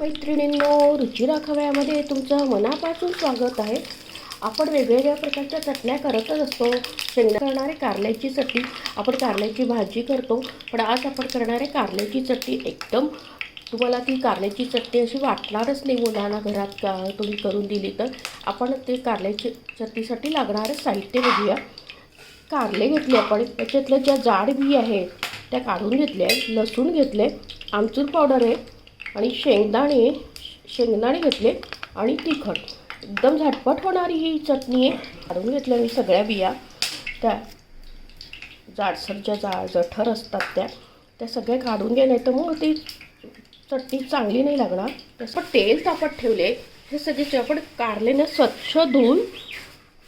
मैत्रिणींनो रुचिरा खव्यामध्ये तुमचं मनापासून स्वागत आहे. आपण वेगवेगळ्या प्रकारच्या चटण्या करतच असतो. शेंगदा करणारे कारल्याची चटणी आपण कारल्याची भाजी करतो. पण आज आपण करणारे कारल्याची चटणी एकदम तुम्हाला ती कारल्याची चटणी अशी वाटणारच नाही मुलांना घरात का तुम्ही करून दिली तर. आपण ते कारल्याची चटणीसाठी लागणारं साहित्य बघूया. कारले घेतले आपण. त्याच्यातल्या ज्या जाड बी आहेत त्या काढून घेतल्या आहेत. लसूण घेतले आमचूर पावडर आहे. आणि शेंगदाणे शेंगदाणे घेतले आणि तिखट. एकदम झटपट होणारी ही चटणी आहे. काढून घेतल्या मी सगळ्या बिया. त्या जाडसर ज्या जा जठर असतात त्या. त्या सगळ्या काढून घ्या नाही तर मग ती चटणी चांगली नाही लागणार. तसं तेल तापत ठेवले हे सगळे जे आपण कारलेनं स्वच्छ धुवून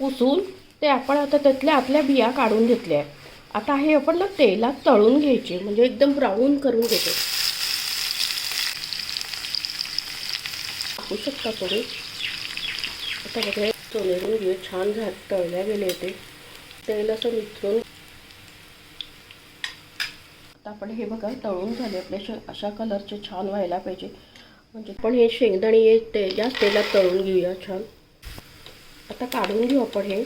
पुसून ते आपण आता त्यातल्या आतल्या बिया काढून घेतल्या आहेत. आता हे आपण ना तेलात तळून घ्यायचे म्हणजे एकदम ब्राऊन करून घ्यायचे. टाकू करून आता बघा चोलेरून घेऊ छान झाड तळल्या गेले होते. तेल असं मिसळून आता आपण हे बघा तळून झाले आपले. अशा कलरचे छान व्हायला पाहिजे. म्हणजे पण हे शेंगदाणे हे ते जास्त तेलात तळून घेऊया छान. आता काढून घेऊ आपण हे.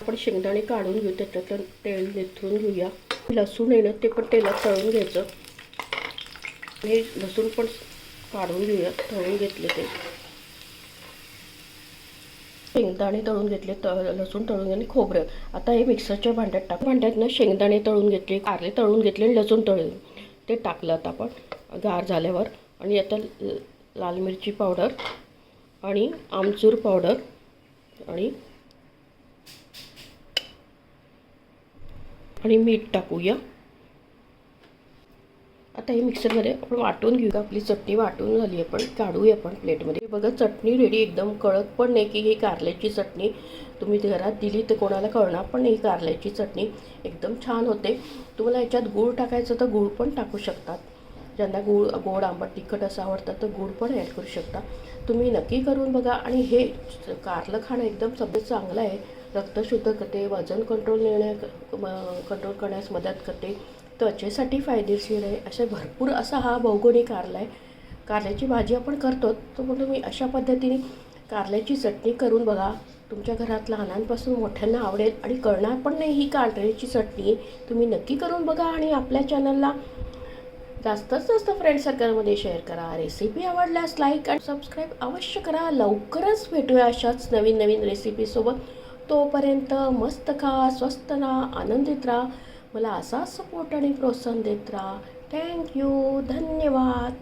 आपण शेंगदाणे काढून घेऊ त्याच्यातलं तेल निथरून घेऊया. लसूण आहे ना ते पण तेलात तळून घ्यायचं. हे लसूण पण काढून घेऊया तळून घेतले ते. शेंगदाणे तळून घेतले त लसूण तळून आणि खोबरं. आता हे मिक्सरच्या भांड्यात टाक. भांड्यातनं शेंगदाणे तळून घेतले कारले तळून घेतले आणि लसूण तळून ते टाकलं आता आपण गार झाल्यावर. आणि आता लाल मिरची पावडर आणि आमचूर पावडर आणि आणि मीठ टाकूया. आता हे मिक्सरमध्ये आपण वाटून घेऊ आपली चटणी वाटून झाली आपण काढूया आपण प्लेटमध्ये. बघा चटणी रेडी एकदम कळत पण नाही की ही कारल्याची चटणी तुम्ही घरात दिली तर कोणाला कळणार पण नाही. ही कारल्याची चटणी एकदम छान होते. तुम्हाला याच्यात गूळ टाकायचं तर गूळ पण टाकू शकतात. ज्यांना गूळ गोड आंबट तिखट असं आवडतं तर गूळ पण ॲड करू शकता. तुम्ही नक्की करून बघा आणि हे कारलं खाणं एकदम सगळं चांगलं आहे. रक्त शुद्ध करते वजन कंट्रोल नेण्या कंट्रोल करण्यास मदत करते. त्वचेसाठी फायदेशीर आहे. असे भरपूर असा हा भौगोलिक कारला आहे कारल्याची भाजी आपण करतो तर मग तुम्ही अशा पद्धतीने कारल्याची चटणी करून बघा. तुमच्या घरात लहानांपासून मोठ्यांना आवडेल आणि कळणार पण नाही ही कारल्याची चटणी. तुम्ही नक्की करून बघा आणि आपल्या चॅनलला जास्तच जास्त फ्रेंड सर्कलमध्ये शेअर करा. रेसिपी आवडल्यास लाईक आणि सबस्क्राईब अवश्य करा. लवकरच भेटूया अशाच नवीन नवीन रेसिपीसोबत तोपर्यंत मस्त खा स्वस्त राहा आनंदित राहा. मला असाच सपोर्ट आणि प्रोत्साहन देत राहा. थँक्यू धन्यवाद.